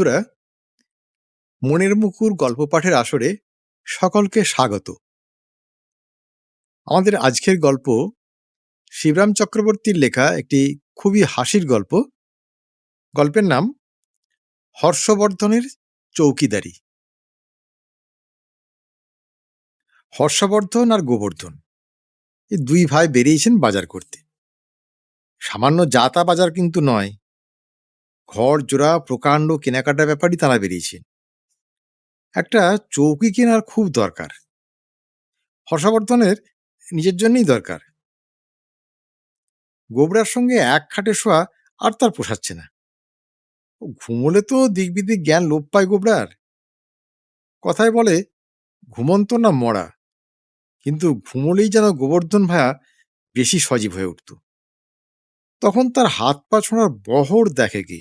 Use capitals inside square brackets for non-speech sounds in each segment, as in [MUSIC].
বন্ধুরা, মনের মুকুর গল্প পাঠের আসরে সকলকে স্বাগত। আমাদের আজকের গল্প শিবরাম চক্রবর্তীর লেখা একটি খুবই হাসির গল্প। গল্পের নাম হর্ষবর্ধনের চৌকিদারি। হর্ষবর্ধন আর গোবর্ধন এই দুই ভাই বেরিয়েছেন বাজার করতে। সামান্য যাতা বাজার কিন্তু নয় ঘর জোড়া প্রকাণ্ড কেনাকাটা ব্যাপারই তারা বেরিয়েছেন একটা চৌকি কেনার খুব দরকার। হর্ষবর্ধনের নিজের জন্যই দরকার। গোবরার সঙ্গে এক খাটে শোয়া আর তার পোষাচ্ছে না। ঘুমোলে তো দিকবিদিক জ্ঞান লোপ পায় গোবরার। কথায় বলে, ঘুমন্ত না মরা। কিন্তু ঘুমোলেই যেন গোবর্ধন ভায়া বেশি সজীব হয়ে উঠত। তখন তার হাত পা ছোঁড়ার বহর দেখে কি?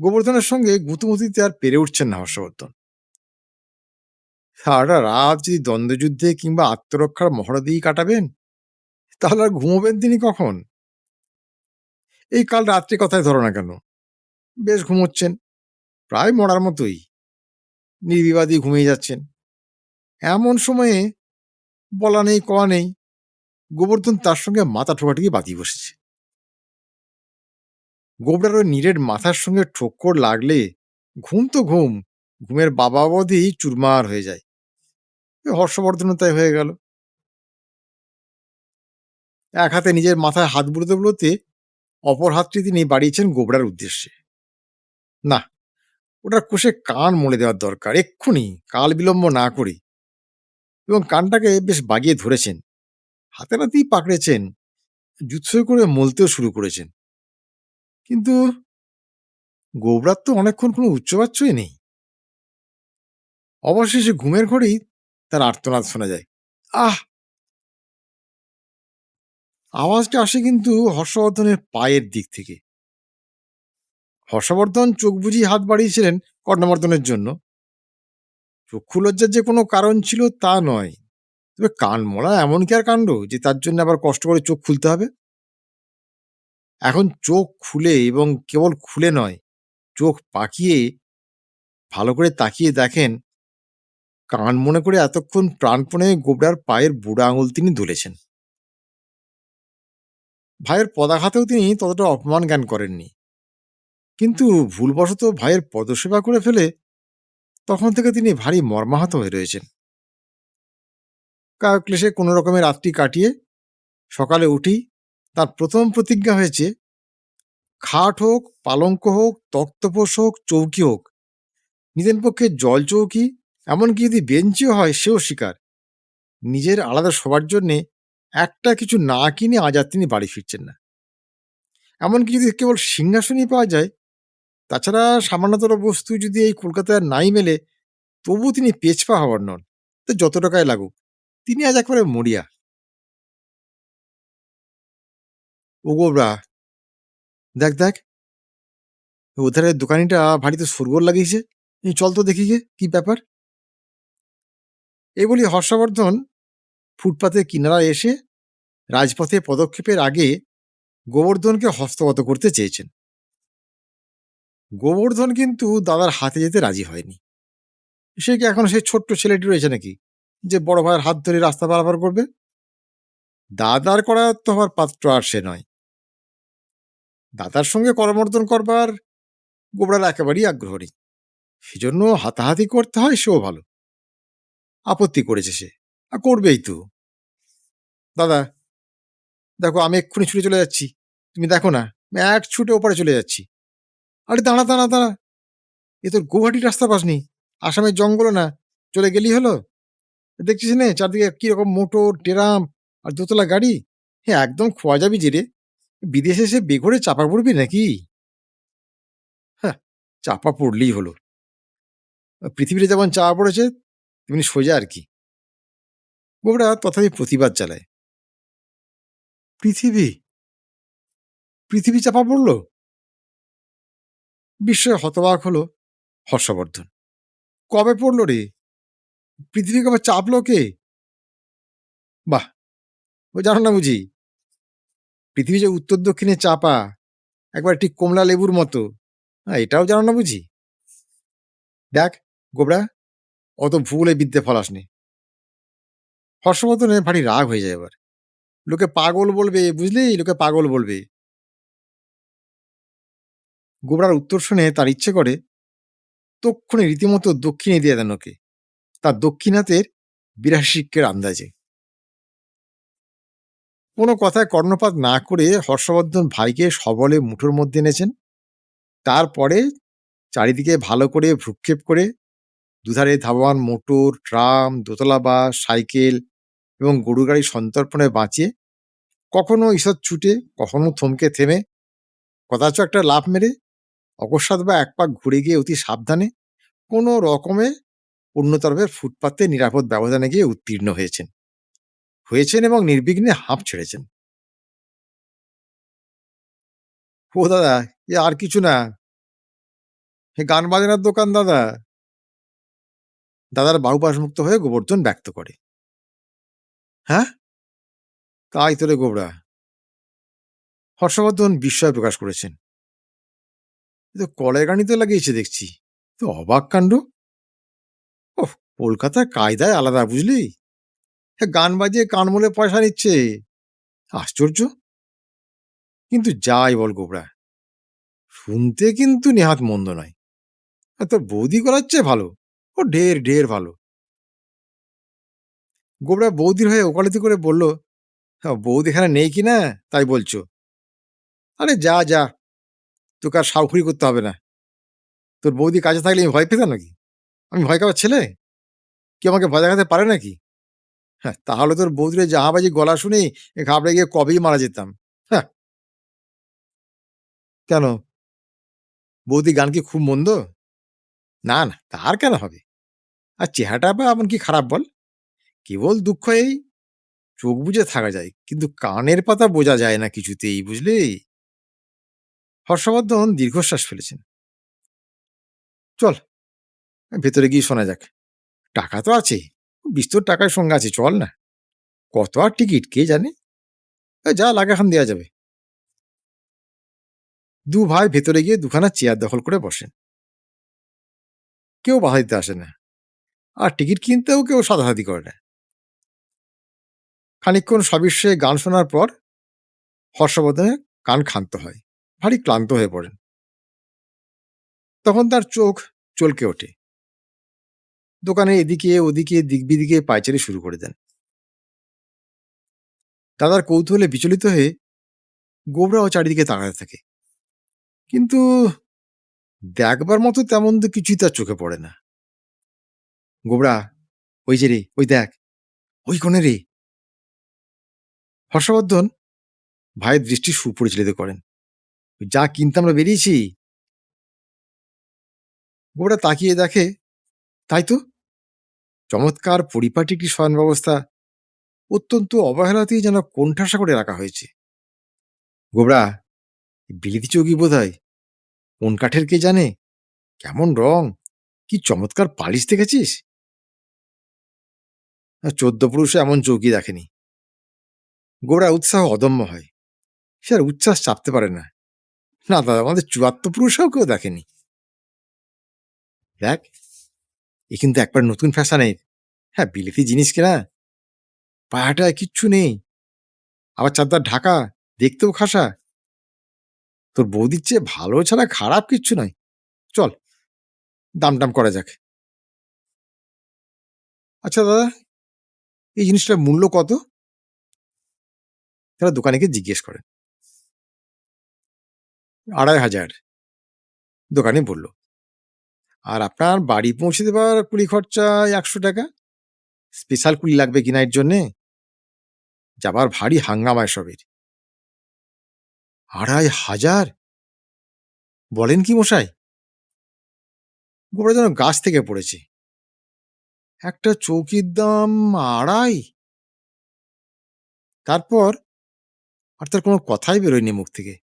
গোবর্ধনের সঙ্গে গুতুমুতিতে আর পেরে উঠছেন না হর্ষবর্ধন। সারা রাত যদি দ্বন্দ্বযুদ্ধে কিংবা আত্মরক্ষার মহড়া দিয়েই কাটাবেন, তাহলে আর ঘুমোবেন তিনি কখন? এই কাল রাত্রি কথায় ধরো না কেন? বেশ ঘুমোচ্ছেন, প্রায় মরার মতোই। নির্বিবাদী ঘুমিয়ে যাচ্ছেন। এমন সময়ে বলা নেই, কওয়া নেই, গোবর্ধন তার সঙ্গে মাথা ঠোকাঠুকি বাঁধিয়ে বসেছে। গোবরার ওই নীরের মাথার সঙ্গে ঠোক্কর লাগলে ঘুম তো ঘুম, ঘুমের বাবা অবধি চুরমার হয়ে যায়। হর্ষবর্ধনও তাই হয়ে গেল। এক হাতে নিজের মাথায় হাত বুলোতে বুলোতে অপর হাতটি তিনি বাড়িয়েছেন গোবরার উদ্দেশ্যে। না ওটার কোষে কান মলে দেওয়ার দরকার, এক্ষুনি কাল বিলম্ব না করে। এবং কানটাকে বেশ বাগিয়ে ধরেছেন। হাতে নাতেই পাকড়েছেন, জুৎসই করে মলতেও শুরু করেছেন। কিন্তু গোবরার তো অনেকক্ষণ কোনো উচ্চবাচ্যই নেই। অবশেষে ঘুমের ঘরেই তার আর্তনাদ শোনা যায়। আহ! আওয়াজটা আসে কিন্তু হর্ষবর্ধনের পায়ের দিক থেকে। হর্ষবর্ধন চোখ বুঝিয়ে হাত বাড়িয়েছিলেন কর্ণবর্ধনের জন্য। চক্ষু লজ্জার যে কোনো কারণ ছিল তা নয়। তবে কান মলা এমন কি আর কাণ্ড যে তার জন্য আবার কষ্ট করে চোখ খুলতে হবে? এখন চোখ খুলে এবং কেবল খুলে নয়, চোখ পাকিয়ে ভালো করে তাকিয়ে দেখেন, কান মনে করে এতক্ষণ প্রাণপণে গোবরার পায়ের বুড়া আঙুল তিনি ধুলেছেন ভাইয়ের পদাঘাতেও তিনি ততটা অপমান জ্ঞান করেননি। কিন্তু ভুলবশত ভাইয়ের পদসেবা করে ফেলে তখন থেকে তিনি ভারী মর্মাহত হয়ে রয়েছেন। ক্লেশে কোনো রকমের রাত্রি কাটিয়ে সকালে উঠি তার প্রথম প্রতিজ্ঞা হয়েছে, খাট হোক, পালঙ্ক হোক, তক্তপোষ হোক, চৌকি হোক। নিজের পক্ষে জল চৌকি, এমনকি যদি বেঞ্চিও হয়, সেও শিকার। নিজের আলাদা সবার জন্যে একটা কিছু না কিনে আজ আর তিনি বাড়ি ফিরছেন না। এমনকি যদি কেবল সিংহাসনই পাওয়া যায়, তাছাড়া সামান্যতর বস্তু যদি এই কলকাতায় নাই মেলে, তবু তিনি পেছপা হওয়ার নন। তো যত টাকায় লাগুক, তিনি আজ একবারে মরিয়া। ওগোবরা দেখ দেখ। ওধারের দোকানিটা ভারীতে সুরগোল লাগিয়েছে। এই চল তো দেখি গে, কি ব্যাপার? এই বলি হর্ষবর্ধন ফুটপাতের কিনারা এসে রাজপথে পদক্ষেপের আগে গোবর্ধনকে হস্তগত করতে চেয়েছেন। গোবর্ধন কিন্তু দাদার হাতে যেতে রাজি হয়নি। সে কি এখন সেই ছোট্ট ছেলেটি রয়েছে নাকি, যে বড় ভাইয়ের হাত ধরে রাস্তা পারাপার করবে? দাদার করা তো হওয়ার পাত্র আর সে নয়। দাদার সঙ্গে করমর্দন করবার গোবরার একেবারেই আগ্রহ নেই। সেজন্য হাতাহাতি করতে হয়, সেও ভালো। আপত্তি করেছে সে। আর করবেই তো। দাদা, দেখো, আমি এক্ষুনি ছুটে চলে যাচ্ছি। তুমি দেখো না, আমি এক ছুটে ওপারে চলে যাচ্ছি। আরে, দাঁড়া দাঁড়া দাঁড়া। এ তোর গৌহাটির রাস্তা পাসনি আসামের জঙ্গল না। চলে গেলি হলো? দেখছিস নে, চারদিকে কীরকম মোটর, টেরাম আর দোতলা গাড়ি? হ্যাঁ একদম খোয়া যাবি যে রে। বিদেশে এসে বেঘরে চাপা পড়বি নাকি? হ্যাঁ চাপা পড়লেই হলো। পৃথিবীতে যেমন চাপা পড়েছে, তেমনি সোজা আর কি। গোবরা তথাপি প্রতিবাদ চালায় পৃথিবী? পৃথিবী চাপা পড়ল? বিস্ময়ে হতবাক হলো হর্ষবর্ধন। কবে পড়ল রে? পৃথিবী কবে চাপলো কে? বাহ! ও জানো না বুঝি পৃথিবী যে উত্তর দক্ষিণে চাপা, একবার ঠিক কমলা লেবুর মতো। হ্যাঁ এটাও জানো না বুঝি? দেখ, গোবরা, অত ভুলে বিদ্যে ফলাসনি হর্ষবর্ধনে ভারী রাগ হয়ে যায় এবার। লোকে পাগল বলবে, বুঝলি? লোকে পাগল বলবে। গোবরার উত্তর শুনে তার ইচ্ছে করে তক্ষণে রীতিমতো দক্ষিণে দিয়ে দেন ওকে। তার দক্ষিণাতের বিরাশিকের আন্দাজে। কোনো কথায় কর্ণপাত না করে হর্ষবর্ধন ভাইকে সবলে মুঠোর মধ্যে এনেছেন। তারপরে চারিদিকে ভালো করে ভ্রুক্ষেপ করে দুধারে ধাবান মোটর, ট্রাম, দোতলা বাস, সাইকেল এবং গরু গাড়ি সন্তর্পণে বাঁচিয়ে কখনো ঈষৎ ছুটে, কখনো থমকে থেমে কদাচ একটা লাভ মেরে অকস্মাৎ বা এক পাক ঘুরে গিয়ে অতি সাবধানে কোনো রকমে অন্য তরফের ফুটপাতে নিরাপদ ব্যবধানে গিয়ে উত্তীর্ণ হয়েছেন। হয়েছেন এবং নির্বিঘ্নে হাঁপ ছেড়েছেন। ও দাদা, এ আর কিছু না। হে গান বাজনার দোকান, দাদা। দাদার মুক্ত হয়ে গোবর্ধন ব্যক্ত করে। হ্যাঁ? তাই তোরে গোবরা। হর্ষবর্ধন বিস্ময় প্রকাশ করেছেন। তো কলের গানিতে লাগিয়েছে দেখছি। তো অবাক কাণ্ড। ও কলকাতার কায়দায় আলাদা, বুঝলি? গান বাজিয়ে কান মলে পয়সা নিচ্ছে। আশ্চর্য। কিন্তু যাই বল গোবরা শুনতে কিন্তু নেহাত মন্দ নয়। আর তোর বৌদি করার চেয়ে ভালো। ও ঢের ঢের ভালো। গোবরা বৌদির হয়ে ওকালতি করে বলল "হ্যাঁ, বৌদি এখানে নেই কি না? তাই বলছো। আরে যা যা। তোকে আর সাউখুরি করতে হবে না। তোর বৌদি কাজে থাকলে আমি ভয় পেতাম নাকি? আমি ভয় খাওয়ার ছেলে? কি আমাকে ভয় দেখাতে পারে নাকি? হ্যাঁ তাহলে তোর বৌদির জাহাবাজি গলা শুনেই ঘাবড়ে গিয়ে কবেই মারা যেতাম। হ্যাঁ। কেন? বৌদি গান কি খুব মন্দ? না না, তার কেন হবে? আর চেহারাটা বা এমন কি খারাপ বল? কেবল দুঃখ এই, চোখ বুঝে থাকা যায়, কিন্তু কানের পাতা বোঝা যায় না কিছুতেই, বুঝলি? হর্ষবর্ধন দীর্ঘশ্বাস ফেলেছেন। চল, ভেতরে গিয়ে শোনা যাক। টাকা তো আছে বিস্তর টাকার সঙ্গে আছে, চল না। কত আর টিকিট, কে জানে? যা লাগে এখন দেওয়া যাবে। দু ভাই ভেতরে গিয়ে দুখানা চেয়ার দখল করে বসেন। কেউ বাধা দিতে আসে না। আর টিকিট কিনতেও কেউ সাদাহাদি করে না। খানিকক্ষণ সবিশ্বে গান শোনার পর হর্ষবর্ধনের কান ক্ষান্ত হয়, ভারী ক্লান্ত হয়ে পড়েন। তখন তার চোখ চলকে ওঠে। দোকানে এদিকে, ওদিকে, দিক বিদিকে পায়চারি শুরু করে দেন। দাদার কৌতূহলে বিচলিত হয়ে গোবরাও চারিদিকে তাকাতে থাকে। কিন্তু দেখবার মতো তেমন তো কিছুই তার চোখে পড়ে না। গোবরা, ওই যে রে, ওই দেখ, ওই কোণে রে। হর্ষবর্ধন ভাইয়ের দৃষ্টি সুপরিচালিত করেন। যা কিনতে আমরা বেরিয়েছি। গোবরা তাকিয়ে দেখে, তাই তো? চমৎকার পরিপাটি একটি শয়ন ব্যবস্থা অত্যন্ত অবহেলাতেই যেন কোণঠাসা করে রাখা হয়েছে। গোবরা বিলিতি চৌকি বোধ হয় কোন কাঠের কে জানে? কেমন রং? কি চমৎকার পালিশ দেখেছিস? চোদ্দ পুরুষে এমন চৌকি দেখেনি। গোবরা উৎসাহ অদম্য হয়। সে আর উচ্ছ্বাস চাপতে পারে না। না দাদা, আমাদের চুয়াত্তর পুরুষেও কেউ দেখেনি। দেখ এ কিন্তু একবার নতুন ফ্যাশনের হ্যাঁ বিলেতি জিনিস কেনা। পায়াটায় কিচ্ছু নেই। আবার চারদার ঢাকা, দেখতেও খাসা। তোর বৌদির চেয়ে ভালো ছাড়া খারাপ কিচ্ছু নয়। চল, দাম টাম করা যাক। আচ্ছা দাদা, এই জিনিসটার মূল্য কত? তারা দোকানে গিয়ে জিজ্ঞেস করেন আড়াই হাজার। দোকানে বলল আর আপনার বাড়ি পৌঁছে দেবার কুলি খরচা একশো টাকা? স্পেশাল কুলি লাগবে কিনা এর জন্যে? যাবার ভারী হাঙ্গামায় সবের আড়াই হাজার? বলেন কি মশাই? গোবরা যেন গাছ থেকে পড়েছে। একটা চৌকির দাম আড়াই? তারপর আর তার কোনো কথাই বেরোয়নি মুখ থেকে।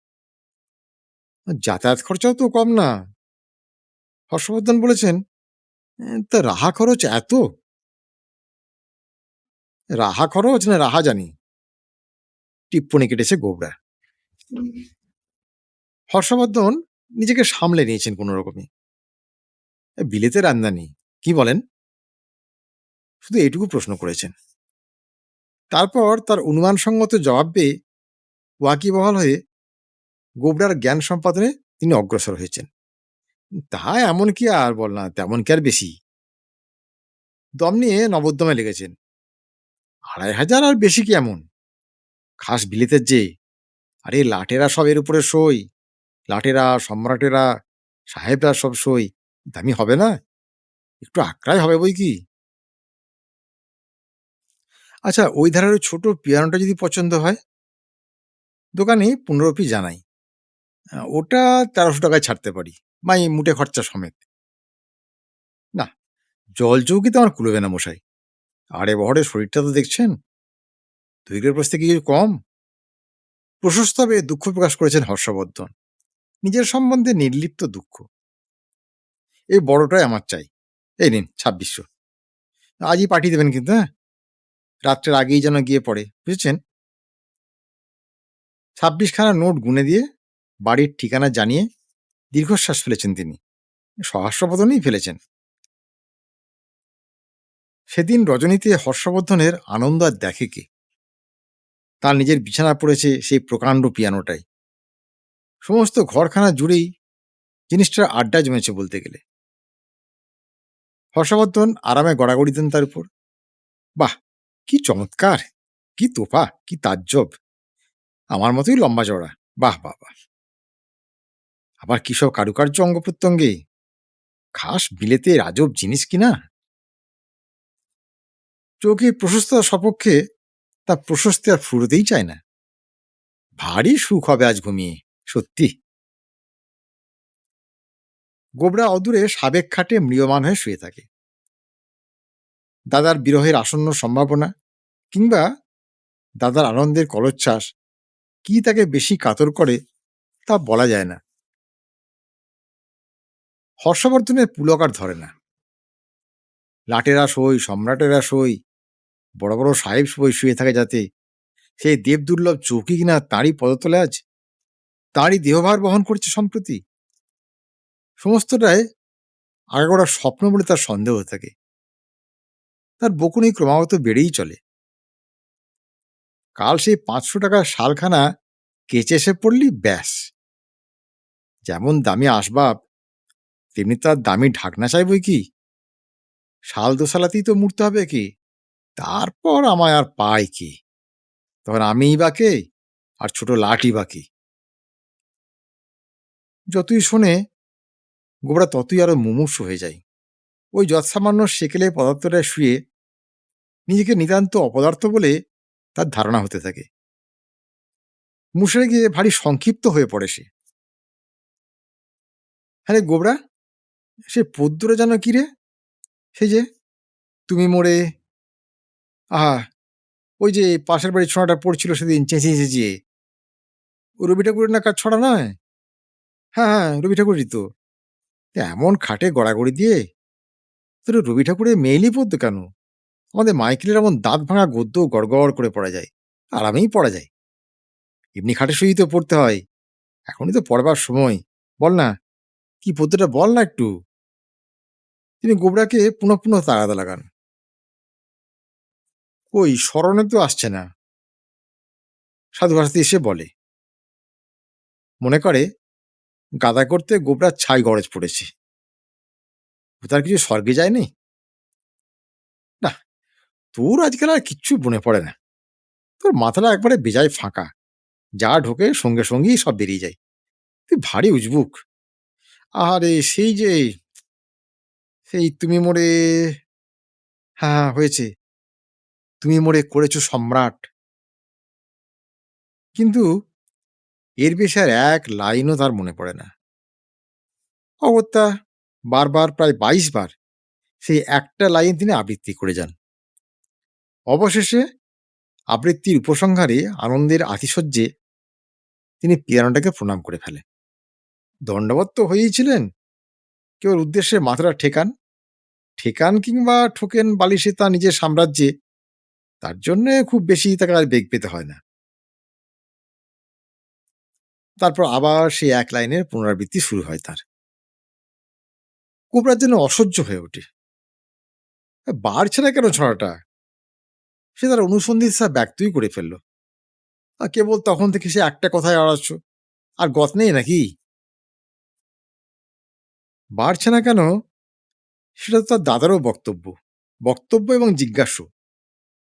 যাতায়াত খরচাও তো কম না। হর্ষবর্ধন বলেছেন তা রাহা খরচ এত? রাহা খরচ না রাহা জানি? টিপ্পনি কেটেছে গোবরা। হর্ষবর্ধন নিজেকে সামলে নিয়েছেন কোনো রকমে বিলেতে রান্দানি কি বলেন? শুধু এটুকু প্রশ্ন করেছেন। তারপর তার অনুমানসঙ্গত জবাব পেয়ে ওয়াকিবহাল হয়ে গোবরার জ্ঞান সম্পাদনে তিনি অগ্রসর হয়েছেন। তা এমন কি আর বল না, তেমন কি আর বেশি? দম নিয়ে নবোদ্যমে লেগেছেন। আড়াই হাজার আর বেশি কি এমন? খাস বিলেতের যে। আরে, লাটেরা সব এর উপরে সই। লাটেরা, সম্রাটেরা, সাহেবরা সব সই। দামি হবে না? একটু আকড়াই হবে বই কি? আচ্ছা ওই ধারের ছোট পিয়ানোটা যদি পছন্দ হয়? দোকানে পনেরো পি জানাই। ওটা তেরোশো টাকায় ছাড়তে পারি। মাই মুটে খরচা সমেত। না, জল চৌকিতে আমার কুলবে না মশাই? আরে বহরে শরীরটা তো দেখছেন? দৈর্ঘ্যের প্রস্তে কি কিছু কম প্রশস্তভাবে দুঃখ প্রকাশ করেছেন হর্ষবর্ধন। নিজের সম্বন্ধে নির্লিপ্ত দুঃখ। এই বড়টাই আমার চাই। এই নিন, ছাব্বিশশো। আজই পাঠিয়ে দেবেন কিন্তু হ্যাঁ? রাত্রের আগেই যেন গিয়ে পড়ে, বুঝেছেন? ছাব্বিশখানা নোট গুনে দিয়ে বাড়ির ঠিকানা জানিয়ে দীর্ঘশ্বাস ফেলেছেন তিনি। সহাস্যবদনেই ফেলেছেন। সেদিন রজনীতে হর্ষবর্ধনের আনন্দ আর দেখে কে? তার নিজের বিছানা পড়েছে সেই প্রকাণ্ড পিয়ানোটাই। সমস্ত ঘরখানা জুড়েই জিনিসটার আড্ডা জমেছে বলতে গেলে। হর্ষবর্ধন আরামে গড়াগড়ি দেন তার উপর। বাহ, কি চমৎকার! কি তোফা কি তাজ্জব! আমার মতোই লম্বা চড়া বাহ বাহ বাহ। আবার কি সব কারুকার্য অঙ্গ প্রত্যঙ্গে? খাস বিলেতে রাজব জিনিস কিনা? চোখে প্রশস্ততা সপক্ষে তা প্রশস্তি আর ফুরোতেই চায় না। ভারী সুখ হবে আজ ঘুমিয়ে, সত্যি। গোবরা অদূরে সাবেক খাটে ম্রিয়মান হয়ে শুয়ে থাকে। দাদার বিরহের আসন্ন সম্ভাবনা কিংবা দাদার আনন্দের কলোচ্ছ্বাস কি তাকে বেশি কাতর করে তা বলা যায় না। হর্ষবর্ধনের পুলকার ধরে না। লাটেরা সই সম্রাটেরা সই বড় বড় সাহেব সই শুয়ে থাকে যাতে। সেই দেবদুর্লভ চৌকি কিনা তাঁরই পদতলে আজ। তাঁরই দেহভার বহন করছে সম্প্রতি। সমস্তটাই আগাগোড়া স্বপ্ন বলে তার সন্দেহ থাকে। তার বকুনি ক্রমাগত বেড়েই চলে। কাল সেই পাঁচশো টাকার শালখানা কেচে এসে পড়লি, ব্যাস। যেমন দামি আসবাব তেমনি তার দামি ঢাকনা চাই বই কি? শাল দোসালাতেই তো মুড়তে হবে কি? তারপর আমায় আর পাই কি? তখন আমিই বা কে? আর ছোট লাঠি বাকি যতই শোনে, গোবরা ততই আরও মুমূর্ষু হয়ে যায়। ওই যৎসামান্য সেকেলে পদার্থটা শুয়ে নিজেকে নিতান্ত অপদার্থ বলে তার ধারণা হতে থাকে। মুশড়ে গিয়ে ভারী সংক্ষিপ্ত হয়ে পড়ে সে। হ্যাঁ রে গোবরা সে পদ্মরা যেন কি রে? সেই যে, তুমি মোড়ে আহা, ওই যে পাশের বাড়ির ছড়াটা পড়ছিল সেদিন চেঁচিয়ে চেঁচিয়ে। ও রবি ঠাকুরের না কাজ ছড়া নয়? হ্যাঁ হ্যাঁ রবি ঠাকুরই তো এমন খাটে গড়াগড়ি দিয়ে, তোর রবি ঠাকুরের মেইলই পড়তো কেন? আমাদের মাইকেলের এমন দাঁত ভাঙা গদ্য গড়গড় করে পড়া যায়, আরামেই পড়া যায়। এমনি খাটে শুয়েই তো পড়তে হয়, এখনই তো পড়বার সময়, বল না। কি পদ্যটা বল না একটু। তিনি গোবরাকে পুনঃ পুনঃ তাড়াতে লাগান। ওই স্মরণে তো আসছে না। সাধু ভাষাতে এসে বলে, মনে করে, গাদা করতে গোবরার ছাই গরজ পড়েছে। তার কিছু স্বর্গে যায়নি? না, তোর আজকাল আর কিচ্ছু মনে পড়ে না। তোর মাথাটা একবারে বেজায় ফাঁকা। যা ঢোকে সঙ্গে সঙ্গেই সব বেরিয়ে যায়। তুই ভারী উজবুক। আরে সেই যে, সেই তুমি মোড়ে হ্যাঁ হ্যাঁ হয়েছে। তুমি মোড়ে করেছ সম্রাট। কিন্তু এর বেশি আর এক লাইনও তার মনে পড়ে না। অগত্যা, বারবার প্রায় বাইশ বার সেই একটা লাইন তিনি আবৃত্তি করে যান। অবশেষে আবৃত্তির উপসংহারে আনন্দের আতিশয্যে তিনি পিয়ানোটাকে প্রণাম করে ফেলে দণ্ডবত তো হয়েইছিলেন। কেবল উদ্দেশ্যে মাথাটা ঠেকান? ঠেকান কিংবা ঠোকেন বালিশে তা নিজের সাম্রাজ্যে, তার জন্য খুব বেশি তাকে আর বেগ পেতে হয় না। তারপর আবার সেই এক লাইনের পুনরাবৃত্তি শুরু হয় তার। কোবরার যেন অসহ্য হয়ে ওঠে। বাড়ছে না কেন ছড়াটা? সে তার অনুসন্ধিৎসা ব্যক্তই করে ফেলল। আর কেবল তখন থেকে সে একটা কথায় আড়াচ্ছ আর গত নেই নাকি? বাড়ছে না কেন? সেটা তার দাদারও বক্তব্য। বক্তব্য এবং জিজ্ঞাসু।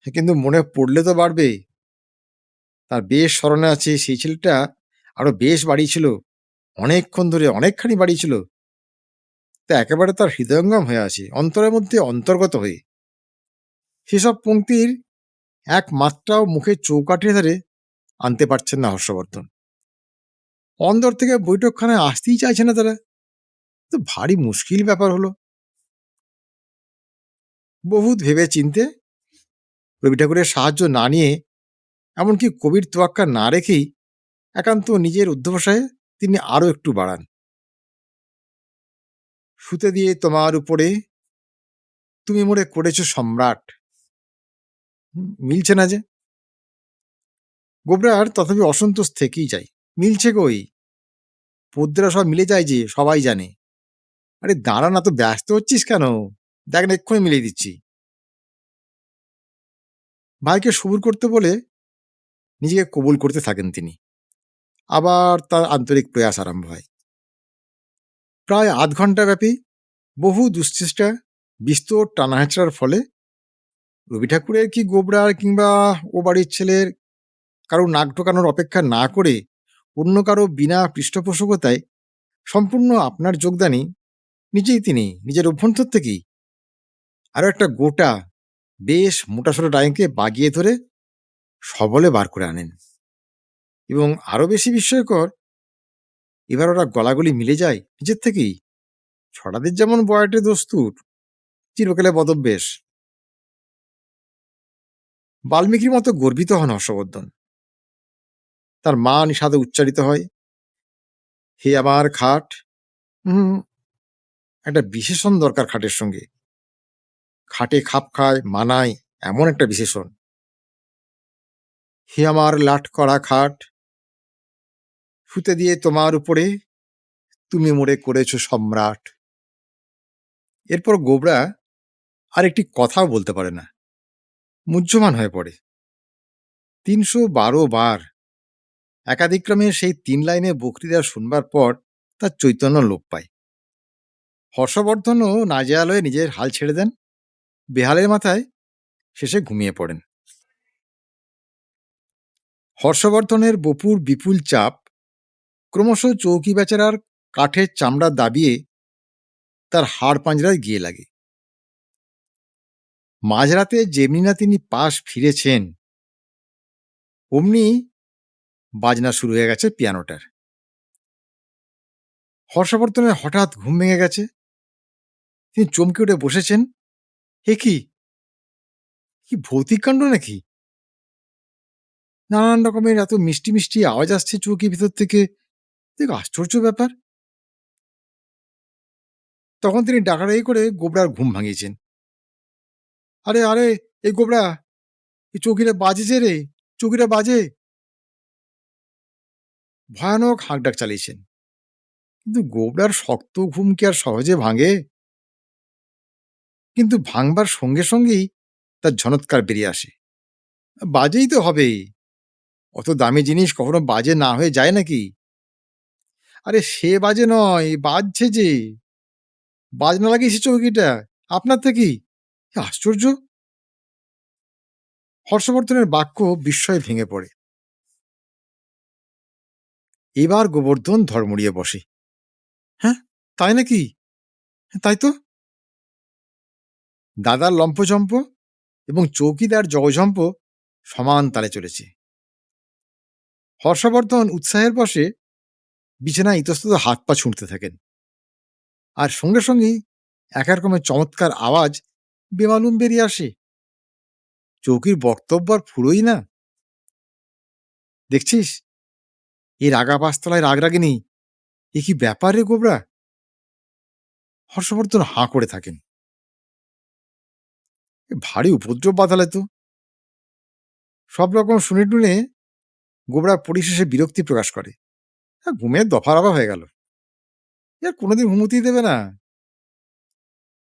কিন্তু মনে পড়লে তো বাড়বে তার বেশ স্মরণে আছে সেই ছেলেটা আরও বেশ বাড়িয়েছিল। অনেকক্ষণ ধরে অনেকখানি বাড়িয়েছিল। তা একেবারে তার হৃদয়ঙ্গম হয়ে আছে, অন্তরের মধ্যে অন্তর্গত হয়ে। সেসব পঙ্ক্তির এক মাত্রাও মুখে চৌকাঠে ধরে আনতে পারছেন না হর্ষবর্ধন। অন্দর থেকে বৈঠকখানে আসতেই চাইছে না তারা। তো ভারী মুশকিল ব্যাপার হলো। বহুত ভেবে চিনতে রবি ঠাকুরের সাহায্য না নিয়ে এমনকি কবির তোয়াক্কা না রেখেই একান্ত নিজের অধ্যবসায়ে তিনি আরও একটু বাড়ান। শুতে দিয়ে তোমার উপরে তুমি মোড়ে করেছ সম্রাট। মিলছে না যে। গোবরার তথাপি অসন্তোষ থেকেই যায়। মিলছে কই? পদ্মরা সব মিলে যায় যে, সবাই জানে। আরে দাঁড়া না, তো ব্যস্ত হচ্ছিস কেন? দেখ না, এক্ষুনি মিলিয়ে দিচ্ছি। ভাইকে সবুর করতে বলে নিজেকে কবুল করতে থাকেন তিনি। আবার তার আন্তরিক প্রয়াস আরম্ভ হয়। প্রায় আধ ঘণ্টা ব্যাপী বহু দুশ্চেষ্টা, বিস্তর টানাহেঁচড়ার ফলে রবি ঠাকুরের কি গোবরার কিংবা ও বাড়ির ছেলের কারও নাক ঢোকানোর অপেক্ষা না করে অন্য কারও বিনা পৃষ্ঠপোষকতায় সম্পূর্ণ আপনার যোগদানই নিজেই তিনি, নিজের অভ্যন্তর থেকেই আরও একটা গোটা বেশ মোটাসোটা ডাইংকে বাগিয়ে ধরে সবলে বার করে আনেন। এবং আরও বেশি বিস্ময়কর, এবার ওরা গলাগলি মিলে যায় নিজের থেকেই। ছড়াদের যেমন বয়াটে দস্তুর চিরকালে বদভ্যেস। বাল্মীকির মতো গর্বিত হন হর্ষবর্ধন। তার মা নিষাদে উচ্চারিত হয়, হে আমার খাট হুম একটা বিশেষণ দরকার খাটের সঙ্গে। খাটে খাপ খায়, মানায়, এমন একটা বিশেষণ। হে আমার লাট করা খাট শুতে দিয়ে তোমার উপরে তুমি মোড়ে করেছ সম্রাট। এরপর গোবরা আর একটি কথাও বলতে পারে না। মুহ্যমান হয়ে পড়ে। তিনশো বারো বার একাধিক্রমে সেই তিন লাইনে বক্তৃতা শুনবার পর তার চৈতন্য লোপ পায়। হর্ষবর্ধনও নাজেহাল হয়ে নিজের হাল ছেড়ে দেন। বেহালের মাথায় শেষে ঘুমিয়ে পড়েন। হর্ষবর্ধনের বপুর বিপুল চাপ ক্রমশ চৌকি বেচারার কাঠের চামড়া দাবিয়ে তার হাড় পাঞ্জরায় গিয়ে লাগে। মাঝরাতে যেমনি না তিনি পাশ ফিরেছেন, অমনি বাজনা শুরু হয়ে গেছে পিয়ানোটার। হর্ষবর্ধনের হঠাৎ ঘুম ভেঙে গেছে। তিনি চমকে উঠে বসেছেন। হে কি? কি ভৌতিক কাণ্ড নাকি? নানান রকমের এত মিষ্টি মিষ্টি আওয়াজ আসছে চৌকির ভিতর থেকে। দেখ, আশ্চর্য ব্যাপার। তখন তিনি ডাকাডাকি করে গোবরার ঘুম ভাঙিয়েছেন। আরে আরে, এই গোবরা, এই চৌকিটা বাজেছে রে, চৌকিটা বাজে। ভয়ানক হাঁকডাক চালিয়েছেন। কিন্তু গোবরার শক্ত ঘুম কি আর সহজে ভাঙে? কিন্তু ভাঙবার সঙ্গে সঙ্গেই তার ঝনৎকার বেরিয়ে আসে। বাজেই তো হবে অত দামি জিনিস কখনো বাজে না হয়ে যায় নাকি? আরে সে বাজে নয়, বাজছে যে। বাজনা লাগিয়েছে চৌকিটা, আপনার থেকেই আশ্চর্য! হর্ষবর্ধনের বাক্য বিস্ময়ে ভেঙে পড়ে। এবার গোবর্ধন ধর্মড়িয়ে বসে। হ্যাঁ তাই নাকি? তাই তো? দাদার লম্ফঝম্প এবং চৌকিদার জগঝম্প সমান তালে চলেছে। হর্ষবর্ধন উৎসাহের বসে বিছানায় ইতস্তত হাত পা ছুঁড়তে থাকেন। আর সঙ্গে সঙ্গেই এক এক রকমের চমৎকার আওয়াজ বেমালুম বেরিয়ে আসে। চৌকির বক্তব্য আর ফুরোই না। দেখছিস? এই রাগা পাঁচতলায় রাগ রাগিনী এ কি ব্যাপার রে গোবরা? হর্ষবর্ধন হাঁ করে থাকেন। এ ভারী উপদ্রব বাঁধালে তো। সব রকম শুনে টুনে গোবরা পরিশেষে বিরক্তি প্রকাশ করে। হ্যাঁ, ঘুমের দফা রফা হয়ে গেল। এর কোনোদিন ঘুমুতেই দেবে না।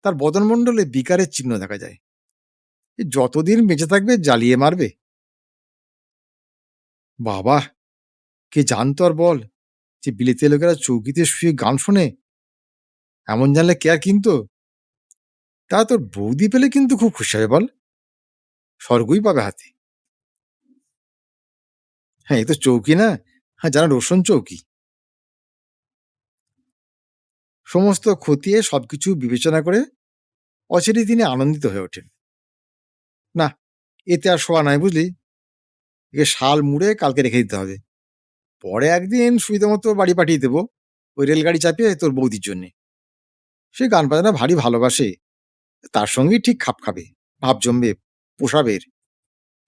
তার বদনমণ্ডলে বিকারের চিহ্ন দেখা যায়। যতদিন বেঁচে থাকবে জ্বালিয়ে মারবে। বাবা কে জানতো আর বল যে বিলেতে লোকেরা চৌকিতে শুয়ে গান শোনে? এমন জানলে কে আর কিনতো? তা তোর বৌদি পেলে কিন্তু খুব খুশি হবে, বল। স্বর্গই পাবে হাতে। হ্যাঁ এ তো চৌকি না? হ্যাঁ জানা রোশন চৌকি। সমস্ত খতিয়ে সবকিছু বিবেচনা করে অচিরে তিনি আনন্দিত হয়ে ওঠেন। না, এতে আর শোয়া নাই বুঝলি। একে শাল মুড়ে কালকে রেখে দিতে হবে। পরে একদিন সুবিধা মতো বাড়ি পাঠিয়ে দেবো। ওই রেলগাড়ি চাপিয়ে তোর বৌদির জন্যে। সে গান বাজনা ভারী ভালোবাসে। তার সঙ্গেই ঠিক খাপ খাবে, ভাব জমবে, পোষাবের।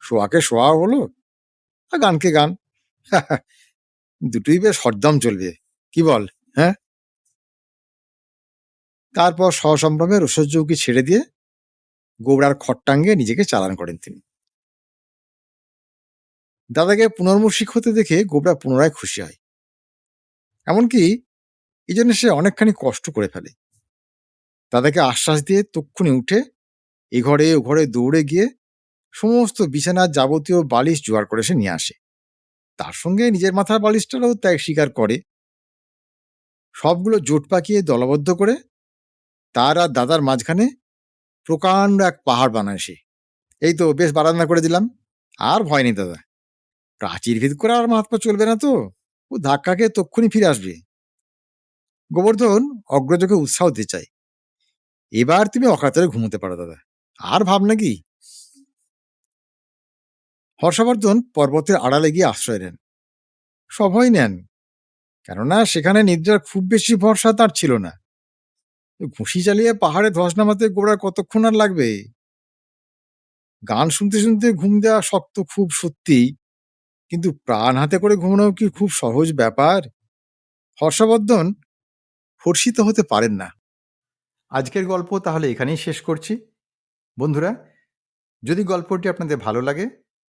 শোয়াকে শোয়া হলো আর গানকে গান। [LAUGHS] দুটোই বেশ হরদম চলবে, কি বল হ্যাঁ? তারপর সসম্ভ্রমে রসদ চৌকি ছেড়ে দিয়ে গোবরার খট্টাঙ্গে নিজেকে চালান করেন তিনি। দাদাকে পুনর্মুষিক হতে দেখে গোবরা পুনরায় খুশি হয়। এমনকি এই জন্য সে অনেকখানি কষ্ট করে ফেলে। দাদাকে আশ্বাস দিয়ে তক্ষুনি উঠে এ ঘরে, ও ঘরে দৌড়ে গিয়ে সমস্ত বিছানার যাবতীয় বালিশ জোগাড় করে সে নিয়ে আসে। তার সঙ্গে নিজের মাথার বালিশটারও ত্যাগ স্বীকার করে। সবগুলো জোট পাকিয়ে দলবদ্ধ করে তার আর দাদার মাঝখানে প্রকাণ্ড এক পাহাড় বানায় সে। এই তো বেশ বারান্দা করে দিলাম। আর ভয় নেই দাদা। প্রাচীর ভিত করে আর মাহাত্মা চলবে না তো। ও ধাক্কাকে তক্ষুনি ফিরে আসবে। গোবর্ধন অগ্রজকে উৎসাহ দিতে চায়। এবার তুমি অকাতরে ঘুমোতে পারো, দাদা। আর ভাব নাকি হর্ষবর্ধন পর্বতের আড়ালে গিয়ে আশ্রয় নেন। সবাই নেন, কেননা সেখানে নিদ্রার খুব বেশি ভরসা তার ছিল না। ঘুষি চালিয়ে পাহাড়ে ধস নামাতে গোড়ার কতক্ষণ আর লাগবে? গান শুনতে শুনতে ঘুম দেওয়া শক্ত খুব সত্যি কিন্তু প্রাণ হাতে করে ঘুমানো কি খুব সহজ ব্যাপার? হর্ষবর্ধন হর্ষিত হতে পারেন না। আজকের গল্প তাহলে এখানেই শেষ করছি। বন্ধুরা, যদি গল্পটি আপনাদের ভালো লাগে,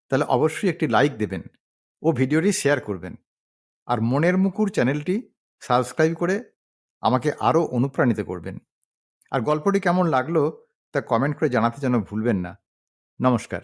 তাহলে অবশ্যই একটি লাইক দেবেন ও ভিডিওটি শেয়ার করবেন। আর মনের মুকুর চ্যানেলটি সাবস্ক্রাইব করে আমাকে আরও অনুপ্রাণিত করবেন। আর গল্পটি কেমন লাগল তা কমেন্ট করে জানাতে যেন ভুলবেন না। নমস্কার।